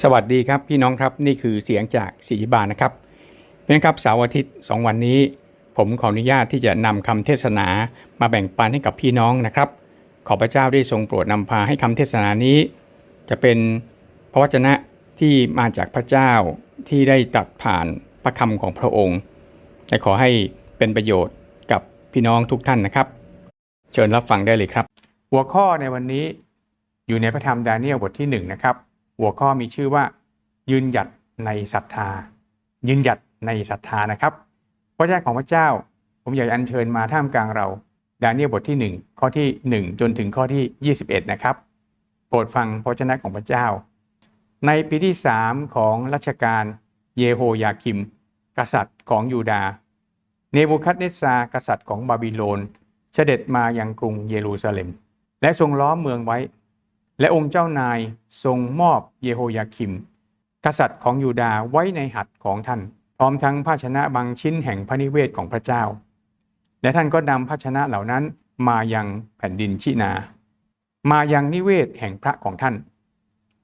สวัสดีครับพี่น้องครับนี่คือเสียงจากสีบานนะครับเป็นครับเสาร์อาทิตย์ 2 วันนี้ ผมขออนุญาตที่จะนำคำเทศนามาแบ่งปันให้กับพี่น้องนะครับ ขอพระเจ้าได้ทรงโปรดนำพาให้คำเทศนานี้ จะเป็นพระวจนะที่มาจากพระเจ้าที่ได้ตรัดผ่านพระคำของพระองค์และขอให้เป็นประโยชน์กับพี่น้องทุกท่านนะครับ เชิญรับฟังได้เลยครับ หัวข้อในวันนี้อยู่ในพระธรรมดาเนียลบทที่หนึ่งนะครับ หัวข้อมีชื่อว่า ยืนหยัดในศรัทธา ยืนหยัดในศรัทธานะครับพระเจ้าของพระเจ้า ผมอยากอัญเชิญมาท่ามกลางเรา ดาเนียลบทที่ 1 ข้อที่ 1 จนถึงข้อที่ 21 นะครับ โปรดฟังพระวจนะของพระเจ้า ในปีที่ 3 ของรัชกาลเยโฮยาคิม กษัตริย์ของยูดาเนบูคัดเนสซากษัตริย์ของบาบิโลน เสด็จมายังกรุงเยรูซาเล็ม และทรงล้อมเมืองไว้ และองค์เจ้านายทรงมอบเยโฮยาคิม กษัตริย์ของยูดาห์ไว้ในหัตถ์ของท่าน พร้อมทั้งภาชนะบางชิ้นแห่งพระนิเวศของพระเจ้า และท่านก็นำภาชนะเหล่านั้นมายังแผ่นดินชินา มายังนิเวศแห่งพระของท่าน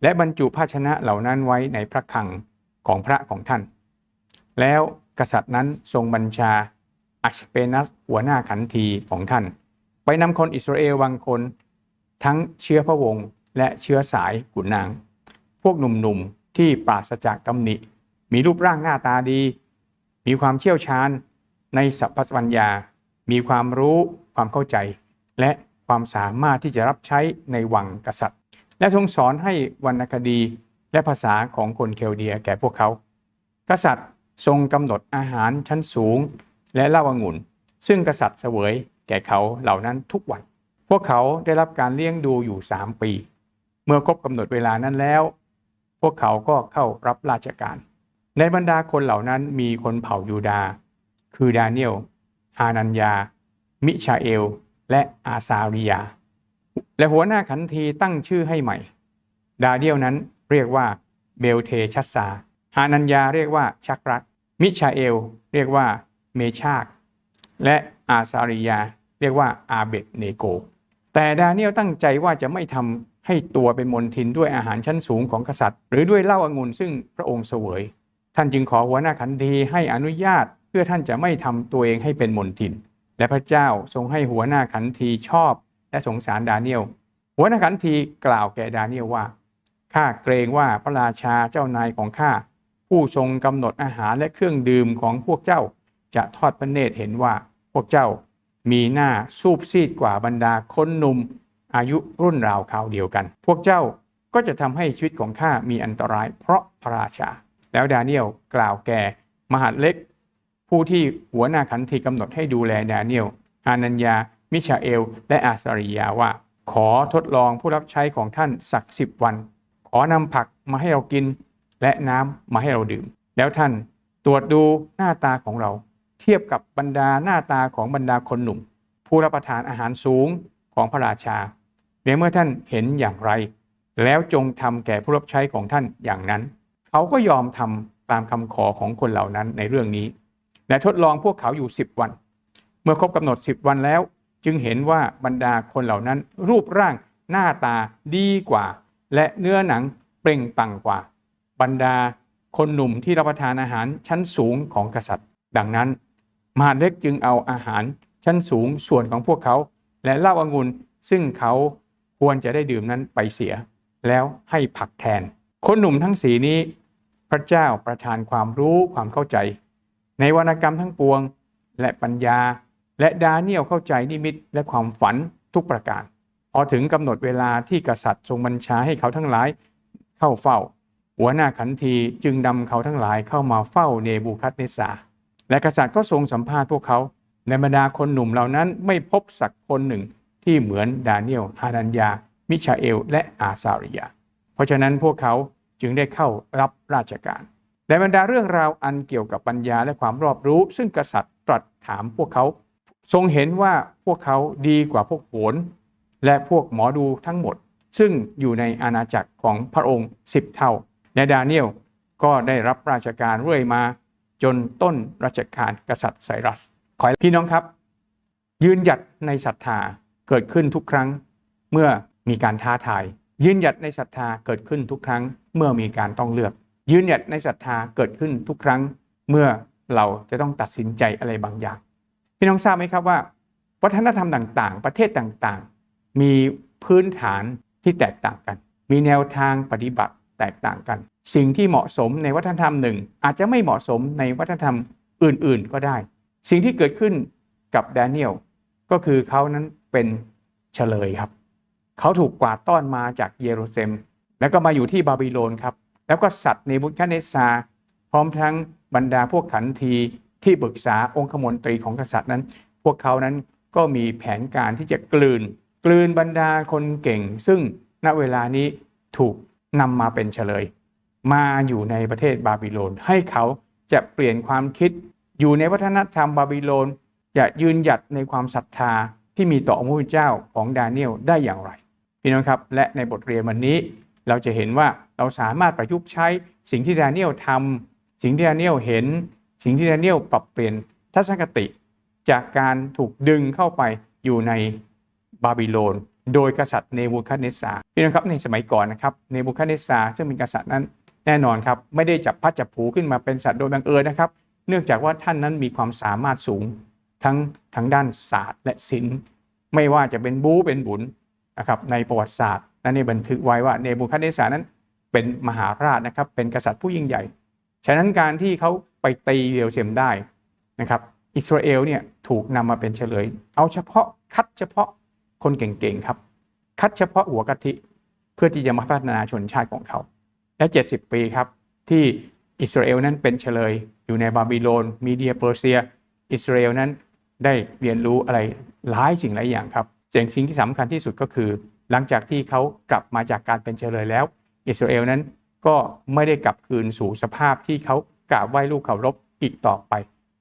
และบรรจุภาชนะเหล่านั้นไว้ในพระคลังของพระของท่าน แล้วกษัตริย์นั้นทรงบัญชาอัชเปนัสหัวหน้าขันทีของท่าน ไปนำคนอิสราเอลบางคน ทั้งเชื้อพระวงศ์ และเชื้อสายขุนนาง พวกหนุ่มๆที่ปราศจากตำหนิ มีรูปร่างหน้าตาดี มีความเชี่ยวชาญในสัพพปัญญา มีความรู้ความเข้าใจ และความสามารถที่จะรับใช้ในวังกษัตริย์ และทรงสอนให้วรรณคดีและภาษาของคนเคลเดียแก่พวกเขา กษัตริย์ทรงกำหนดอาหารชั้นสูง และเหล้าองุ่น ซึ่งกษัตริย์เสวยแก่เขาเหล่านั้นทุกวัน พวกเขาได้รับการเลี้ยงดูอยู่สามปี เมื่อครบกำหนดเวลานั้นแล้ว พวกเขาก็เข้ารับราชการ ในบรรดาคนเหล่านั้นมีคนเผ่ายูดา คือดาเนียล ฮานัญญา มิชาเอล และอาซาริยา และหัวหน้าขันทีตั้งชื่อให้ใหม่ ดาเนียลนั้นเรียกว่าเบลเทชัสซา ฮานัญญาเรียกว่าชักรักมิชาเอล เรียกว่าเมชาก และอาซาริยา เรียกว่าอาเบตเนโก แต่ดาเนียลตั้งใจว่าจะไม่ทำ ให้ตัวเป็นมนทินด้วยอาหารชั้นสูงของกษัตริย์ หรือด้วยเหล้าองุ่นซึ่งพระองค์เสวย ท่านจึงขอหัวหน้าขันทีให้อนุญาต เพื่อท่านจะไม่ทำตัวเองให้เป็นมนทิน และพระเจ้าทรงให้หัวหน้าขันทีชอบ และสงสารดาเนียลหัวหน้าขันทีกล่าวแก่ดาเนียลว่าข้าเกรงว่าพระราชาเจ้านายของข้าผู้ทรงกำหนดอาหารและเครื่องดื่มของพวกเจ้า จะทอดพระเนตรเห็นว่าพวกเจ้ามีหน้าสูบซีดกว่าบรรดาคนหนุ่ม อายุรุ่นราวคราวเดียวกัน พวกเจ้าก็จะทำให้ชีวิตของข้ามีอันตรายเพราะพระราชา แล้วดาเนียลกล่าวแก่มหาเล็ก ผู้ที่หัวหน้าขันทีกำหนดให้ดูแลดาเนียลอานัญญา มิชาเอล และอาซาริยาว่า ขอทดลองผู้รับใช้ของท่านสักสิบวัน ขอนำผักมาให้เรากิน และน้ำมาให้เราดื่ม แล้วท่านตรวจดูหน้าตาของเรา เทียบกับบรรดาหน้าตาของบรรดาคนหนุ่ม ผู้รับประทานอาหารสูงของพระราชา ในเมื่อท่านเห็นอย่างไร แล้วจงทำแก่ผู้รับใช้ของท่านอย่างนั้น เขาก็ยอมทำตามคำขอของคนเหล่านั้นในเรื่องนี้ และทดลองพวกเขาอยู่ 10 วัน เมื่อครบกำหนด 10 วันแล้ว จึงเห็นว่าบรรดาคนเหล่านั้น รูปร่างหน้าตาดีกว่า และเนื้อหนังเปล่งปังกว่า บรรดาคนหนุ่มที่รับประทานอาหารชั้นสูงของกษัตริย์ ดังนั้นมหาเล็กจึงเอาอาหารชั้นสูงส่วนของพวกเขา และเหล้าอางุ่นซึ่งเขา ควรจะได้ดื่มนั้นไปเสีย แล้วให้ผักแทน คนหนุ่มทั้งสีนี้ พระเจ้าประทานความรู้ความเข้าใจ ในวรรณกรรมทั้งปวง และปัญญา และดาเนียลเข้าใจนิมิตและความฝันทุกประการ พอถึงกำหนดเวลาที่กษัตริย์ทรงบัญชาให้เขาทั้งหลายเข้าเฝ้า หัวหน้าขันทีจึงนำเขาทั้งหลายเข้ามาเฝ้าเนบูคัดเนสซาและกษัตริย์ก็ทรงสัมภาษณ์พวกเขาในบรรดาคนหนุ่มเหล่านั้นไม่พบสักคนหนึ่ง ที่เหมือนดาเนียลฮานัญญามิชาเอล และอาซาริยา เพราะฉะนั้นพวกเขาจึงได้เข้ารับราชการในบรรดาเรื่องราวอันเกี่ยวกับปัญญาและความรอบรู้ ซึ่งกษัตริย์ตรัสถามพวกเขา ทรงเห็นว่าพวกเขาดีกว่าพวกโหรและพวกหมอดูทั้งหมด ซึ่งอยู่ในอาณาจักรของพระองค์สิบเท่า และดาเนียลก็ได้รับราชการเรื่อยมา จนต้นรัชกาลกษัตริย์ไซรัส ขอให้พี่น้องครับ ยืนหยัดในศรัทธา เกิดขึ้นทุกครั้งเมื่อมีการท้าทาย ยืนหยัดในศรัทธาเกิดขึ้นทุกครั้งเมื่อมีการต้องเลือก ยืนหยัดในศรัทธาเกิดขึ้นทุกครั้งเมื่อเราจะต้องตัดสินใจอะไรบางอย่างพี่น้องทราบไหมครับว่า วัฒนธรรมต่างๆ ประเทศต่างๆ มีพื้นฐานที่แตกต่างกัน มีแนวทางปฏิบัติแตกต่างกัน สิ่งที่เหมาะสมในวัฒนธรรมหนึ่ง อาจจะไม่เหมาะสมในวัฒนธรรมอื่นๆก็ได้ สิ่งที่เกิดขึ้นกับแดเนียลก็คือเขานั้นเป็นเฉลยครับ เขาถูกกวาดต้อนมาจากเยรูซาเล็ม แล้วก็มาอยู่ที่บาบิโลนครับ แล้วก็สัตว์ในบุคเนซา พร้อมทั้งบรรดาพวกขันทีที่ปรึกษาองคมนตรีของกษัตริย์นั้น พวกเขานั้นก็มีแผนการที่จะกลืน กลืนบรรดาคนเก่ง ซึ่งณเวลานี้ถูกนำมาเป็นเฉลย มาอยู่ในประเทศบาบิโลน ให้เขาจะเปลี่ยนความคิดอยู่ในวัฒนธรรมบาบิโลน จะยืนหยัดในความศรัทธา ที่มีต่อองค์พระเจ้าของดาเนียลได้อย่างไร พี่น้องครับและในบทเรียนวันนี้เราจะเห็นว่าเราสามารถประยุกต์ใช้สิ่งที่ดาเนียลทำสิ่งที่ดาเนียลเห็น สิ่งที่ดาเนียลปรับเปลี่ยนทัศนคติ จากการถูกดึงเข้าไปอยู่ในบาบิโลน โดยกษัตริย์เนบูคัดเนสซาพี่น้องครับในสมัยก่อนนะครับเนบูคัดเนสซาซึ่งเป็นกษัตริย์นั้นแน่นอนครับไม่ได้จับพัดจับผูขึ้นมาเป็นสัตว์โดยบังเอิญนะครับ เนื่องจากว่าท่านนั้นมีความสามารถสูง ทั้งทั้งด้านศาสตร์และศิลป์ ไม่ว่าจะเป็นบู๊เป็นบุญนะครับในประวัติศาสตร์นั้นนี่บันทึกไว้ว่าเนบูคัดเนสารนั้นเป็นมหาราชนะครับเป็นกษัตริย์ผู้ยิ่งใหญ่ ฉะนั้นการที่เขาไปตีเยรูซาเล็มได้นะครับอิสราเอลเนี่ยถูกนำมาเป็นเฉลย เอาเฉพาะคัดเฉพาะคนเก่งๆครับ คัดเฉพาะหัวกะทิเพื่อที่จะมาพัฒนาชนชาติของเขา และ 70 ปีครับที่อิสราเอลนั้นเป็นเฉลยอยู่ในบาบิโลนมีเดียเปอร์เซีย อิสราเอลนั้น ได้เรียนรู้อะไรหลายสิ่งหลายอย่างครับสิ่งสิ่งที่สำคัญที่สุดก็คือ หลังจากที่เขากลับมาจากการเป็นเฉลยแล้ว อิสราเอลนั้นก็ไม่ได้กลับคืนสู่สภาพที่เขากราบไหว้ลูกเคารพอีกต่อไป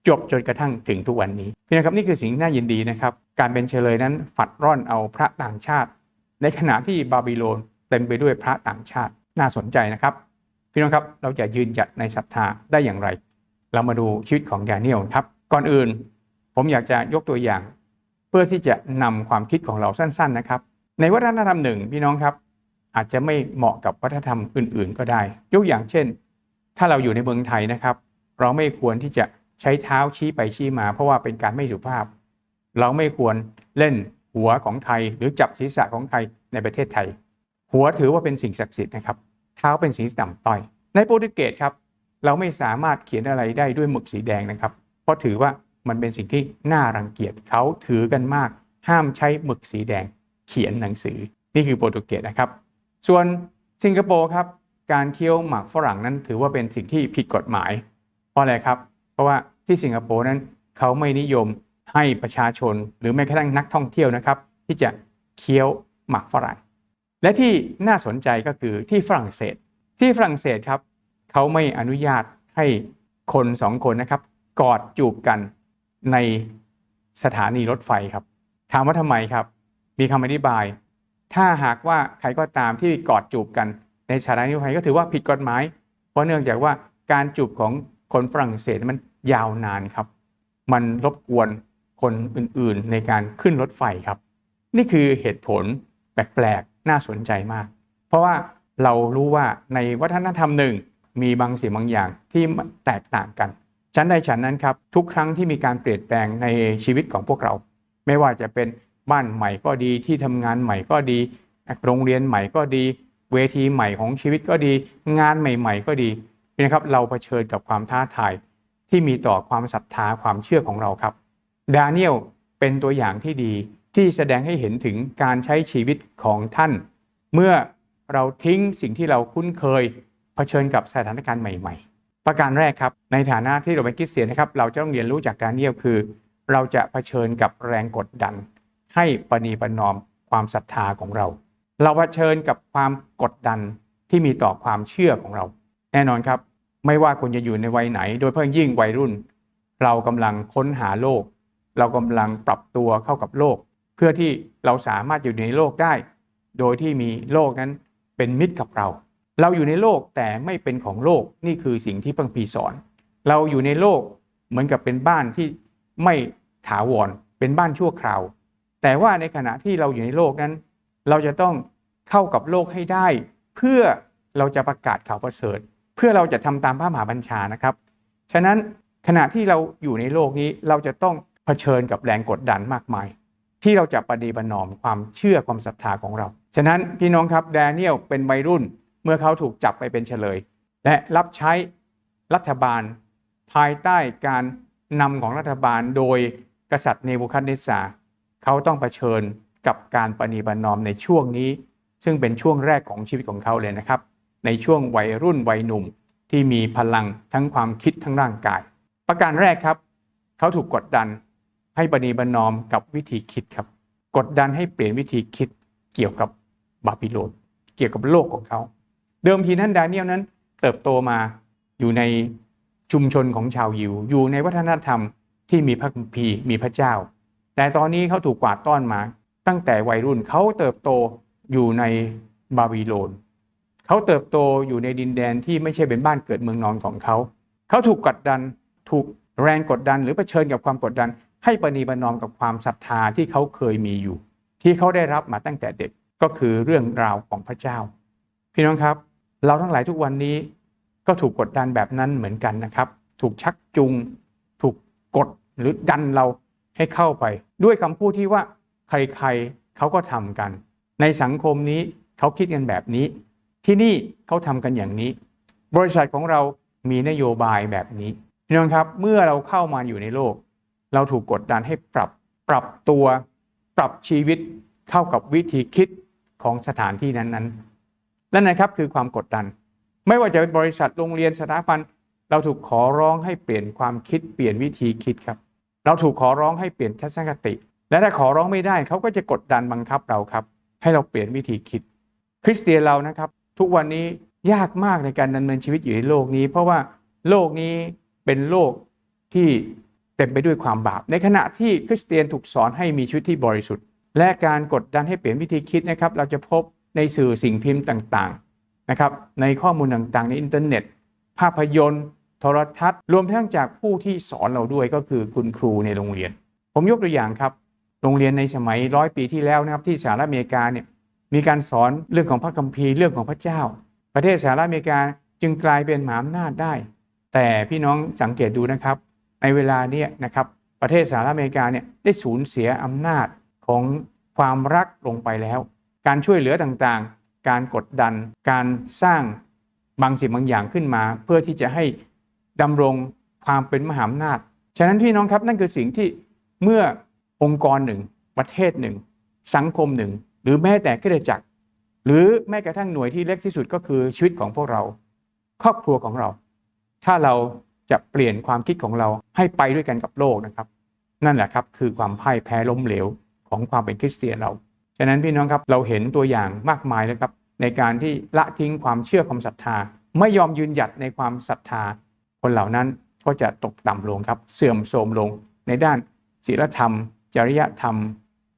จบจนกระทั่งถึงทุกวันนี้พี่นะครับนี่คือสิ่งน่ายินดีนะครับ การเป็นเฉลยนั้นฝัดร่อนเอาพระต่างชาติ ในขณะที่บาบิโลนเต็มไปด้วยพระต่างชาติน่าสนใจนะครับพี่น้องครับเราจะยืนหยัดในศรัทธาได้อย่างไร เรามาดูชีวิตของแดเนียลครับ ก่อนอื่น ผมอยากจะยกตัวอย่าง เพื่อที่จะนำความคิดของเราสั้น ๆนะครับ ในวัฒนธรรมหนึ่งพี่น้องครับ อาจจะไม่เหมาะกับวัฒนธรรมอื่น ๆ ก็ได้ ยกอย่างเช่น ถ้าเราอยู่ในเมืองไทยนะครับ เราไม่ควรที่จะใช้เท้าชี้ไปชี้มา เพราะว่าเป็นการไม่สุภาพ เราไม่ควรเล่นหัวของใครหรือจับศีรษะของใครในประเทศไทย หัวถือว่าเป็นสิ่งศักดิ์สิทธิ์นะครับ เท้าเป็นสิ่งที่ต่ำต้อย ในโปรตุเกสครับ เราไม่สามารถเขียนอะไรได้ด้วยหมึกสีแดงนะครับ เพราะถือว่า มันเป็นสิ่งที่น่ารังเกียจเขาถือกันมาก ห้ามใช้หมึกสีแดงเขียนหนังสือ นี่คือโปรตุเกสนะครับ ส่วนสิงคโปร์ครับ การเคี้ยวหมากฝรั่งนั้นถือว่าเป็นสิ่งที่ผิดกฎหมาย เพราะอะไรครับ เพราะว่าที่สิงคโปร์นั้นเขาไม่นิยมให้ประชาชนหรือแม้กระทั่งนักท่องเที่ยวนะครับ ที่จะเคี้ยวหมากฝรั่ง และที่น่าสนใจก็คือที่ฝรั่งเศส ที่ฝรั่งเศสครับเขาไม่อนุญาตให้คนสองคนนะครับกอดจูบกัน ในสถานีรถไฟครับ ถามว่าทำไมครับ มีคำอธิบาย ถ้าหากว่าใครก็ตามที่กอดจูบกันในสถานีรถไฟก็ถือว่าผิดกฎหมาย เพราะเนื่องจากว่าการจูบของคนฝรั่งเศสมันยาวนานครับ มันรบกวนคนอื่นๆในการขึ้นรถไฟครับ นี่คือเหตุผลแปลกๆ น่าสนใจมาก เพราะว่าเรารู้ว่าในวัฒนธรรมหนึ่งมีบางสิ่งบางอย่างที่แตกต่างกัน ชั้นใดชั้นนั้นครับทุกครั้งที่มีการเปลี่ยนแปลงในชีวิตของพวกเรา ไม่ว่าจะเป็นบ้านใหม่ก็ดีที่ทำงานใหม่ก็ดี โรงเรียนใหม่ก็ดี เวทีใหม่ของชีวิตก็ดี งานใหม่ ๆ ก็ดีนะครับเราเผชิญกับความท้าทายที่มีต่อความศรัทธาความเชื่อของเราครับดาเนียลเป็นตัวอย่างที่ดีที่แสดงให้เห็นถึงการใช้ชีวิตของท่าน เมื่อเราทิ้งสิ่งที่เราคุ้นเคยเผชิญกับสถานการณ์ใหม่ ๆ ประการแรกครับในฐานะที่เราเป็นคริสเตียนนะครับ เราจะต้องเรียนรู้จากดารเนียลคือ เราจะเผชิญกับแรงกดดัน ให้ปณีประนอมความศรัทธาของเรา เราเผชิญกับความกดดันที่มีต่อความเชื่อของเรา แน่นอนครับ ไม่ว่าคุณจะอยู่ในวัยไหน โดยเพิ่งยิ่งวัยรุ่น เรากำลังค้นหาโลก เรากำลังปรับตัวเข้ากับโลก เพื่อที่เราสามารถอยู่ในโลกได้ โดยที่มีโลกนั้นเป็นมิตรกับเรา เราอยู่ในโลกแต่ไม่เป็นของโลกนี่คือสิ่งที่พระคัมภีสอน เราอยู่ในโลกเหมือนกับเป็นบ้านที่ไม่ถาวรเป็นบ้านชั่วคราว แต่ว่าในขณะที่เราอยู่ในโลกนั้น เราจะต้องเข้ากับโลกให้ได้ เพื่อเราจะประกาศข่าวประเสริฐ เพื่อเราจะทำตามพระมหาบัญชานะครับ ฉะนั้นขณะที่เราอยู่ในโลกนี้เราจะต้องเผชิญกับแรงกดดันมากมาย ที่เราจะประดีประนอมความเชื่อความศรัทธาของเรา ฉะนั้นพี่น้องครับแดเนียลเป็นวัยรุ่น มื่อเขาถูกจับไปเป็นเฉลย และรับใช้รัฐบาล ภายใต้การนำของรัฐบาลโดยกษัตริย์เนบูคัดเนสซาเขาต้องเผชิญกับการประนีประนอมในช่วงนี้ ซึ่งเป็นช่วงแรกของชีวิตของเขาเลยนะครับ ในช่วงวัยรุ่นวัยหนุ่มที่มีพลังทั้งความคิดทั้งร่างกาย ประการแรกครับ เขาถูกกดดันให้ประนีประนอมกับวิธีคิดครับ กดดันให้เปลี่ยนวิธีคิดเกี่ยวกับบาบิโลนเกี่ยวกับโลกของเขา เดิมทีนั้นดาเนียลนั้น เติบโตมาอยู่ในชุมชนของชาวยิว อยู่ในวัฒนธรรมที่มีพระคัมภีร์มีพระเจ้า แต่ตอนนี้เขาถูกกวาดต้อนมา ตั้งแต่วัยรุ่นเขาเติบโตอยู่ในบาบิโลนเขาเติบโตอยู่ในดินแดนที่ไม่ใช่เป็นบ้านเกิดเมืองนอนของเขา เขาถูกกดดันถูกแรงกดดัน หรือเผชิญกับความกดดัน ให้ประนีประนอมกับความศรัทธาที่เขาเคยมีอยู่ ที่เขาได้รับมาตั้งแต่เด็กก็คือเรื่องราวของพระเจ้า พี่น้องครับ เราทั้งหลายทุกวันนี้ก็ถูกกดดันแบบนั้นเหมือนกันนะครับ ถูกชักจูงถูกกดหรือดันเราให้เข้าไป ด้วยคำพูดที่ว่าใครๆเขาก็ทำกัน ในสังคมนี้เขาคิดกันแบบนี้ ที่นี่เขาทำกันอย่างนี้ บริษัทของเรามีนโยบายแบบนี้พี่น้องครับเมื่อเราเข้ามาอยู่ในโลก เราถูกกดดันให้ปรับปรับตัว ปรับชีวิตเข้ากับวิธีคิดของสถานที่นั้นๆ นั่นนะครับคือความกดดัน ไม่ว่าจะเป็นบริษัทโรงเรียนสถาบันเราถูกขอร้องให้เปลี่ยนความคิดเปลี่ยนวิธีคิดครับ เราถูกขอร้องให้เปลี่ยนทัศนคติ และถ้าขอร้องไม่ได้เขาก็จะกดดันบังคับเราครับ ให้เราเปลี่ยนวิธีคิด คริสเตียนเรานะครับทุกวันนี้ยากมากในการดำเนินชีวิตอยู่ในโลกนี้ เพราะว่าโลกนี้เป็นโลกที่เต็มไปด้วยความบาป ในขณะที่คริสเตียนถูกสอนให้มีชีวิตที่บริสุทธิ์ และการกดดันให้เปลี่ยนวิธีคิดนะครับ เราจะพบ ในสื่อสิ่งพิมพ์ต่างๆนะครับในข้อมูลต่างๆ ในอินเทอร์เน็ต ภาพยนตร์ โทรทัศน์ รวมทั้งจากผู้ที่สอนเราด้วยก็คือคุณครูในโรงเรียน ผมยกตัวอย่างครับ โรงเรียนในสมัยร้อยปีที่แล้วนะครับที่สหรัฐอเมริกาเนี่ยมีการสอนเรื่องของพระคัมภีร์เรื่องของพระเจ้า ประเทศสหรัฐอเมริกาจึงกลายเป็นมหาอำนาจได้ แต่พี่น้องสังเกตดูนะครับ ในเวลาเนี้ยนะครับประเทศสหรัฐอเมริกาเนี่ยได้สูญเสียอำนาจของความรักลงไปแล้ว การช่วยเหลือต่างๆ การกดดัน การสร้างบางสิ่งบางอย่างขึ้นมา เพื่อที่จะให้ดำรงความเป็นมหาอำนาจ ฉะนั้นพี่น้องครับนั่นคือสิ่งที่เมื่อองค์กรหนึ่ง ประเทศหนึ่ง สังคมหนึ่ง หรือแม้แต่คริสตจักร หรือแม้กระทั่งหน่วยที่เล็กที่สุดก็คือชีวิตของพวกเรา ครอบครัวของเรา ถ้าเราจะเปลี่ยนความคิดของเราให้ไปด้วยกันกับโลกนะครับ นั่นแหละครับคือความพ่ายแพ้ล้มเหลวของความเป็นคริสเตียนเรา ฉะนั้นพี่น้องครับเราเห็นตัวอย่างมากมายเลยครับในการที่ละทิ้งความเชื่อความศรัทธา ไม่ยอมยืนหยัดในความศรัทธา คนเหล่านั้นก็จะตกต่ำลงครับเสื่อมโทรมลงในด้านศีลธรรม จริยธรรม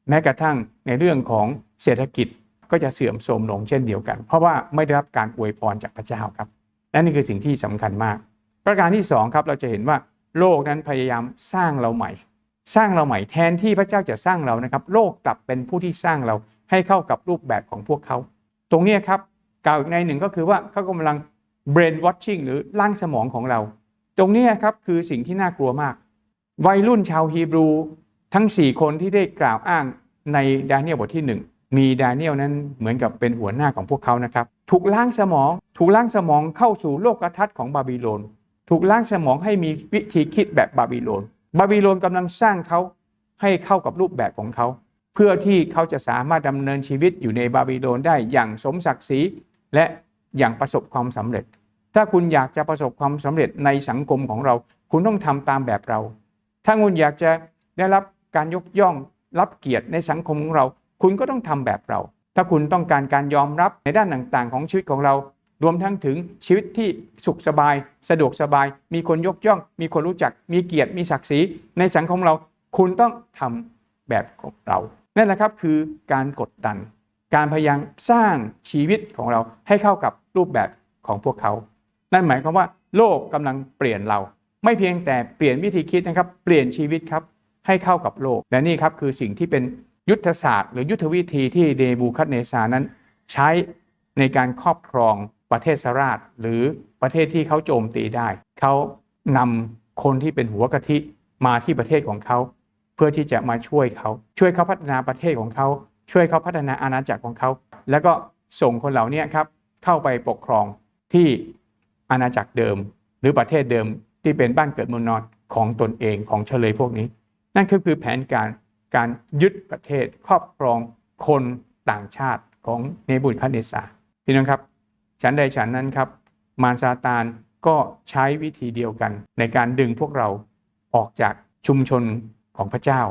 แม้กระทั่งในเรื่องของเศรษฐกิจก็จะเสื่อมโทรมลงเช่นเดียวกัน เพราะว่าไม่ได้รับการอวยพรจากพระเจ้าครับและนี่คือสิ่งที่สำคัญมาก ประการที่สองครับเราจะเห็นว่าโลกนั้นพยายามสร้างเราใหม่ สร้างเราใหม่แทนที่พระเจ้าจะสร้างเรานะครับ โลกกลับเป็นผู้ที่สร้างเราให้เข้ากับรูปแบบของพวกเขา ตรงนี้ครับกล่าวอีกในหนึ่งก็คือว่าเขากำลัง brain watching หรือล่างสมองของเรา ตรงนี้ครับคือสิ่งที่น่ากลัวมาก วัยรุ่นชาวฮีบรูทั้ง 4 คนที่ได้กล่าวอ้างในดาเนียลบทที่ 1 มีดาเนียลนั้นเหมือนกับเป็นหัวหน้าของพวกเขานะครับ ถูกล้างสมอง ถูกล้างสมองเข้าสู่โลกทัศน์ของบาบิโลน ถูกล้างสมองให้มีวิธีคิดแบบบาบิโลน บาบิโลนกำลังสร้างเขาให้เข้ากับรูปแบบของเขา เพื่อที่เขาจะสามารถดำเนินชีวิตอยู่ในบาบิโลนได้อย่างสมศักดิ์ศรีและอย่างประสบความสำเร็จ ถ้าคุณอยากจะประสบความสำเร็จในสังคมของเรา คุณต้องทำตามแบบเรา ถ้าคุณอยากจะได้รับการยกย่องรับเกียรติในสังคมของเรา คุณก็ต้องทำแบบเรา ถ้าคุณต้องการการยอมรับในด้านต่างๆ ของชีวิตของเรา รวมทั้งถึงชีวิตที่สุขสบาย สะดวกสบาย มีคนยกย่อง มีคนรู้จัก มีเกียรติมีศักดิ์ศรีในสังคมเราคุณต้องทำแบบของเรานั่นแหละครับคือการกดดัน การพยายามสร้างชีวิตของเราให้เข้ากับรูปแบบของพวกเขา นั่นหมายความว่า โลกกำลังเปลี่ยนเรา ไม่เพียงแต่เปลี่ยนวิธีคิดนะครับ เปลี่ยนชีวิตครับให้เข้ากับโลก และนี่ครับคือสิ่งที่เป็นยุทธศาสตร์ หรือยุทธวิธีที่เดบูคัดเนซานั้น ใช้ในการครอบครอง ประเทศสราช หรือประเทศที่เขาโจมตีได้ เขานำคนที่เป็นหัวกะทิมาที่ประเทศของเขา เพื่อที่จะมาช่วยเขาช่วยเขาพัฒนาประเทศของเขา ช่วยเขาพัฒนาอาณาจักรของเขา แล้วก็ส่งคนเหล่านี้ครับเข้าไปปกครองที่อาณาจักรเดิม หรือประเทศเดิมที่เป็นบ้านเกิดเมืองนอนของตนเองของเฉลยพวกนี้ นั่นก็คือแผนการการยึดประเทศครอบครองคนต่างชาติของเนบุคัดเนสาพี่น้องครับ ฉันใดฉันนั้นครับ มารซาตานก็ใช้วิธีเดียวกัน ในการดึงพวกเราออกจากชุมชนของพระเจ้า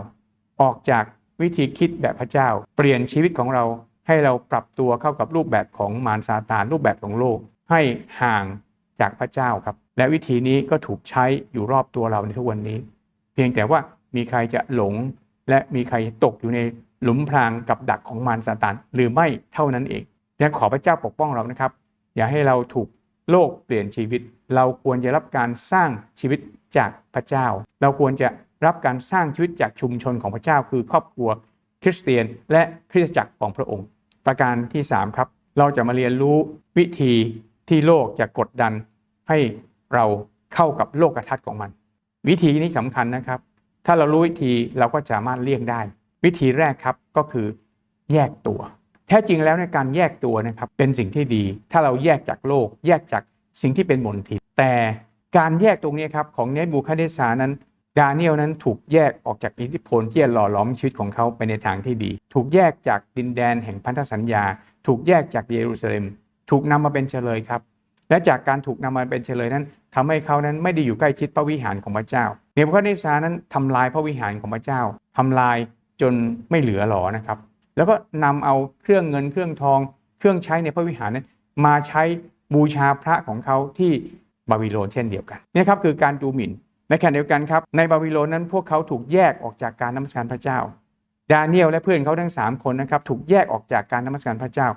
ออกจากวิธีคิดแบบพระเจ้า เปลี่ยนชีวิตของเราให้เราปรับตัวเข้ากับรูปแบบของมารซาตานรูปแบบของโลก ให้ห่างจากพระเจ้าครับ และวิธีนี้ก็ถูกใช้อยู่รอบตัวเราในทุกวันนี้ เพียงแต่ว่ามีใครจะหลง และมีใครตกอยู่ในหลุมพรางกับดักของมารซาตานหรือไม่เท่านั้นเองยังขอพระเจ้าปกป้องเรานะครับ อย่าให้เราถูกโลกเปลี่ยนชีวิต เราควรจะรับการสร้างชีวิตจากพระเจ้า เราควรจะรับการสร้างชีวิตจากชุมชนของพระเจ้า คือครอบครัวคริสเตียน และคริสตจักรของพระองค์ ประการที่ 3 ครับ เราจะมาเรียนรู้วิธีที่โลกจะกดดัน ให้เราเข้ากับโลกทัศน์ของมัน วิธีนี้สำคัญนะครับ ถ้าเรารู้วิธีเราก็สามารถเลี่ยงได้ วิธีแรกครับก็คือแยกตัว แท้จริงแล้วในการแยกตัวนะครับเป็นสิ่งที่ดี ถ้าเราแยกจากโลก แยกจากสิ่งที่เป็นมลทินแต่การแยกตรงนี้ครับของเนบูคาเนสานั้นดาเนียลนั้นถูกแยกออกจากอิทธิพลที่จะหล่อหลอมชีวิตของเขาไปในทางที่ดี ถูกแยกจากดินแดนแห่งพันธสัญญา ถูกแยกจากเยรูซาเล็ม ถูกนำมาเป็นเฉลยครับ และจากการถูกนำมาเป็นเฉลยนั้นทำให้เขานั้นไม่ได้อยู่ใกล้ชิดพระวิหารของพระเจ้าเนบูคาเนสานั้นทำลายพระวิหารของพระเจ้าทำลายจนไม่เหลือหลอนะครับ แล้วก็นำเอาเครื่องเงินเครื่องทอง เครื่องใช้ในพระวิหารนั้นมาใช้บูชาพระของเขาที่บาบิโลนเช่นเดียวกันนี่ครับคือการดูหมิ่นในขณะเดียวกันครับในบาบิโลนนั้นพวกเขาถูกแยกออกจากการนมัสการพระเจ้า ดาเนียลและเพื่อนเขาทั้ง 3 คนนะครับถูกแยกออกจากการนมัสการพระเจ้า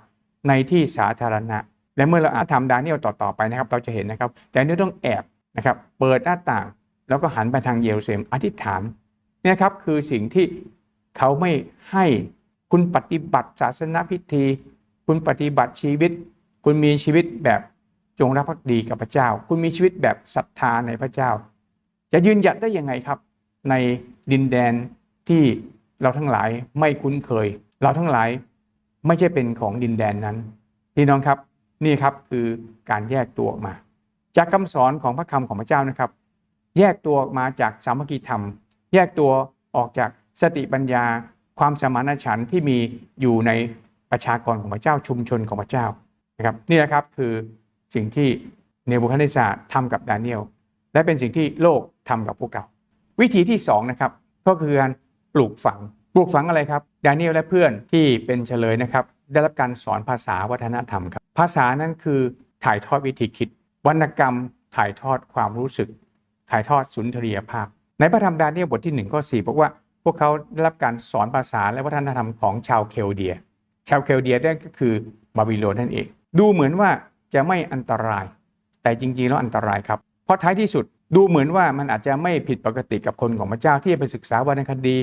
ในที่สาธารณะ และเมื่อเราอ่านทำดาเนียลต่อๆไปนะครับ เราจะเห็นนะครับดาเนียต้องแอบนะครับเปิดหน้าต่างแล้วก็หันไปทางเยรูซาเล็มอธิษฐานเนี่ยครับคือสิ่งที่เขาไม่ให้ คุณปฏิบัติศาสนพิธี คุณปฏิบัติชีวิต คุณมีชีวิตแบบจงรักภักดีกับพระเจ้า คุณมีชีวิตแบบศรัทธาในพระเจ้า จะยืนหยัดได้ยังไงครับ ในดินแดนที่เราทั้งหลายไม่คุ้นเคย เราทั้งหลายไม่ใช่เป็นของดินแดนนั้นพี่น้องครับนี่ครับคือการแยกตัวออกมา จากคำสอนของพระคำของพระเจ้านะครับ แยกตัวออกมาจากสามัคคีธรรม แยกตัวออกจากสติปัญญา ความสมานฉันท์ที่มีอยู่ในประชากรของพระเจ้าชุมชนของพระเจ้านะครับนี่แหละครับคือสิ่งที่เนบูคัดเนสซาทำกับดาเนียลและเป็นสิ่งที่โลกทำกับพวกเราวิธีที่2นะครับก็คือการปลูกฝังปลูกฝังอะไรครับดาเนียลและเพื่อนที่เป็นเฉลยนะครับได้รับการสอนภาษาวัฒนธรรมครับภาษานั้นคือถ่ายทอดวิธีคิด วรรณกรรม ถ่ายทอดความรู้สึก ถ่ายทอดสุนทรียภาพ ในพระธรรมดาเนียลบทที่1ข้อ4บอกว่า พวกเขาได้รับการสอนภาษาและวัฒนธรรมของชาวเคลเดีย ชาวเคลเดียนั่นก็คือบาบิโลนนั่นเอง ดูเหมือนว่าจะไม่อันตราย แต่จริงๆแล้วอันตรายครับ เพราะท้ายที่สุดดูเหมือนว่ามันอาจจะไม่ผิดปกติกับคนของพระเจ้าที่ไปศึกษาวรรณคดี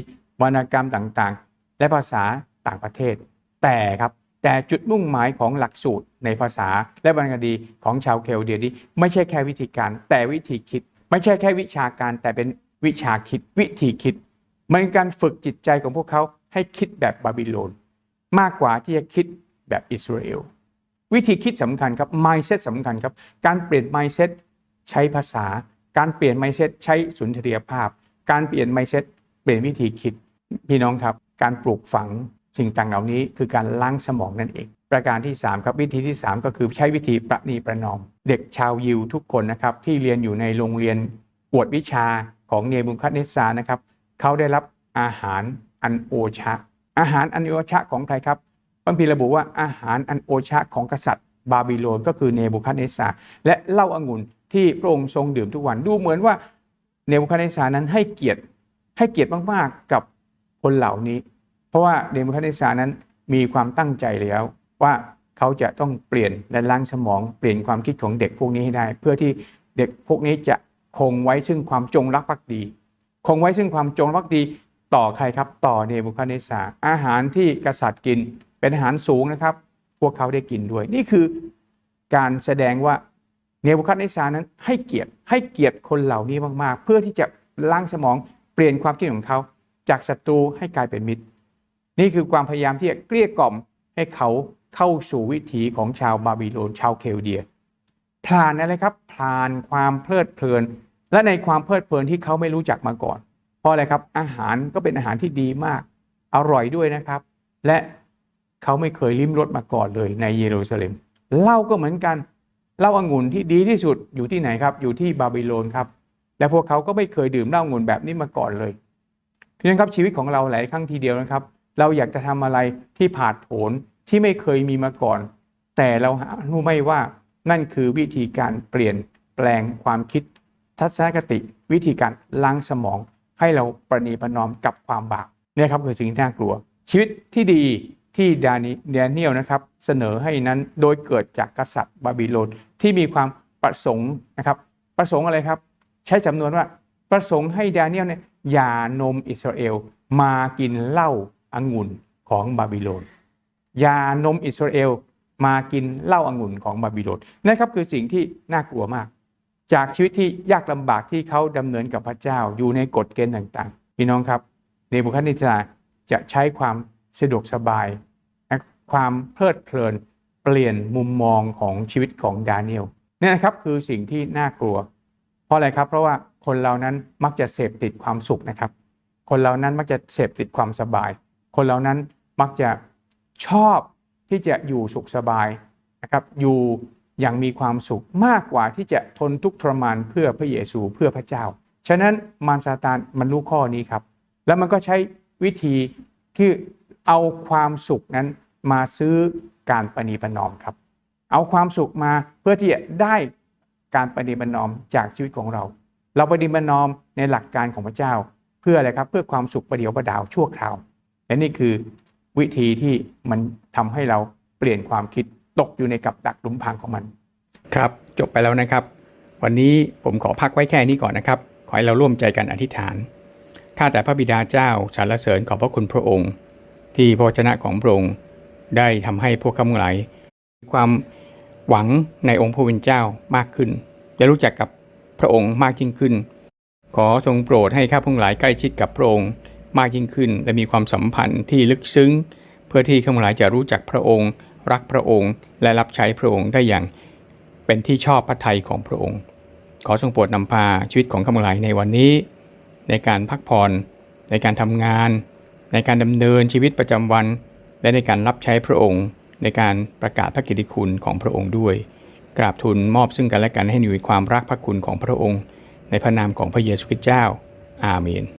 วรรณกรรมต่างๆ และภาษาต่างประเทศ แต่ครับแต่จุดมุ่งหมายของหลักสูตรในภาษาและวรรณคดีของชาวเคลเดียนี้ไม่ใช่แค่วิธีการ แต่วิธีคิด ไม่ใช่แค่วิชาการแต่เป็นวิชาคิดวิธีคิด มันเป็นการฝึกจิตใจของพวกเขาให้คิดแบบบาบิโลน มากกว่าที่จะคิดแบบอิสราเอลวิธีคิดสำคัญครับ mindset สำคัญครับ การเปลี่ยน mindset ใช้ภาษา การเปลี่ยน mindset ใช้สุนทรียภาพ การเปลี่ยน mindset เปลี่ยนวิธีคิด พี่น้องครับ การปลูกฝังสิ่งต่างเหล่านี้คือการล้างสมองนั่นเอง ประการที่ 3 ครับวิธีที่ 3 ก็คือใช้วิธีประนีประนอม เด็กชาวยิวทุกคนนะครับที่เรียนอยู่ในโรงเรียนกวดวิชาของเนบุคัดเนสซานะครับ เขาได้รับอาหารอันโอชะ อาหารอันโอชะของใครครับพระพีระบุว่าอาหารอันโอชะของกษัตริย์ บาบิโลนก็คือเนบูคัดเนสซาและเหล้าองุ่นที่พระองค์ทรงดื่มทุกวันดูเหมือนว่าเนบูคัดเนสซานั้นให้เกียรติให้เกียรติมากๆกับคนเหล่านี้ เพราะว่าเนบูคัดเนสซานั้นมีความตั้งใจแล้วว่าเขาจะต้องเปลี่ยนและล้างสมองเปลี่ยนความคิดของเด็กพวกนี้ให้ได้ เพื่อที่เด็กพวกนี้จะคงไว้ซึ่งความจงรักภักดี คงไว้ซึ่งความจงรักดีต่อใครครับต่อเนบูคัดเนสซาอาหารที่กษัตริย์กินเป็นอาหารสูงนะครับ พวกเขาได้กินด้วย นี่คือการแสดงว่าเนบูคัดเนซานั้นให้เกียรติให้เกียรติคนเหล่านี้มากๆ เพื่อที่จะล้างสมองเปลี่ยนความคิดของเขาจากศัตรูให้กลายเป็นมิตร นี่คือความพยายามที่จะเกลี้ยกล่อมให้เขาเข้าสู่วิถีของชาวบาบิโลนชาวเคลเดียพลานอะไรครับพลานความเพลิดเพลิน และในความเพลิดเพลินที่เขาไม่รู้จักมาก่อน เพราะอะไรครับ อาหารก็เป็นอาหารที่ดีมาก อร่อยด้วยนะครับ และเขาไม่เคยลิ้มรสมาก่อนเลยในเยรูซาเล็มเหล้าก็เหมือนกันเหล้าองุ่นที่ดีที่สุดอยู่ที่ไหนครับ อยู่ที่บาบิโลนครับ และพวกเขาก็ไม่เคยดื่มเหล้าองุ่นแบบนี้มาก่อนเลยเพียงครับชีวิตของเราหลายครั้งทีเดียวนะครับ เราอยากจะทำอะไรที่ผาดโผนที่ไม่เคยมีมาก่อน แต่เราหารู้ไม่ว่านั่นคือวิธีการเปลี่ยนแปลงความคิด ทัศนคติวิธีการล้างสมอง ให้เราประนีประนอมกับความบาปนี่ครับคือสิ่งที่น่ากลัว ชีวิตที่ดีที่ดานิแดเนียลนะครับเสนอให้นั้นโดยเกิดจากกษัตริย์บาบิโลนที่มีความประสงค์นะครับ ประสงค์อะไรครับ ใช้สำนวนว่าประสงค์ให้ดาเนียลเนี่ยอย่านมอิสราเอลมากินเหล้าองุ่นของบาบิโลนอย่านมอิสราเอลมากินเหล้าองุ่นของบาบิโลนนะครับคือสิ่งที่น่ากลัวมาก จากชีวิตที่ยากลำบากที่เขาดำเนินกับพระเจ้าอยู่ในกฎเกณฑ์ต่างๆ พี่น้องครับเนบุคัดเนจาจะใช้ความสะดวกสบาย ความเพลิดเพลินเปลี่ยนมุมมองของชีวิตของดาเนียลนี่นะครับคือสิ่งที่น่ากลัว เพราะอะไรครับเพราะว่าคนเรานั้นมักจะเสพติดความสุขนะครับ คนเรานั้นมักจะเสพติดความสบาย คนเรานั้นมักจะชอบที่จะอยู่สุขสบายนะครับอยู่ อย่างมีความสุขมากกว่าที่จะทนทุกข์ทรมานเพื่อพระเยซูเพื่อพระเจ้า ฉะนั้นมารซาตานมันรู้ข้อนี้ครับ แล้วมันก็ใช้วิธีที่เอาความสุขนั้นมาซื้อการประนีประนอมครับ เอาความสุขมาเพื่อที่จะได้การประนีประนอมจากชีวิตของเรา เราประนีประนอมในหลักการของพระเจ้า เพื่ออะไรครับเพื่อความสุขประเดียวประดาวชั่วคราวและนี่คือวิธีที่มันทำให้เราเปลี่ยนความคิด ตกอยู่ในกับดักหลุมพรางของมัน ครับจบไปแล้วนะครับ วันนี้ผมขอพักไว้แค่นี้ก่อนนะครับ ขอให้เราร่วมใจกันอธิษฐานข้าแต่พระบิดาเจ้าสรรเสริญขอบพระคุณพระองค์ ที่พระวจนะของพระองค์ได้ทำให้พวกข้าพงหลความหวังในองค์พระวิญเจ้ามากขึ้นและรู้จักกับพระองค์มากยิ่งขึ้น ขอทรงโปรดให้ข้าพงหลายใกล้ชิดกับพระองค์มากยิ่งขึ้น และมีความสัมพันธ์ที่ลึกซึ้ง เพื่อที่ข้าพงหลายจะรู้จักพระองค์ รักพระองค์ และรับใช้พระองค์ได้อย่างเป็นที่ชอบพระทัยของพระองค์ ขอทรงโปรดนำพาชีวิตของข้าพงหลายในวันนี้ ในการพักผ่อนในการทำงาน ในการดำเนินชีวิตประจำวัน และในการรับใช้พระองค์ ในการประกาศพระกิติคุณของพระองค์ด้วย กราบทูลมอบซึ่งกันและกันให้มีความรักพระคุณของพระองค์ ในพระนามของพระเยซูคริสต์เจ้า อาเมน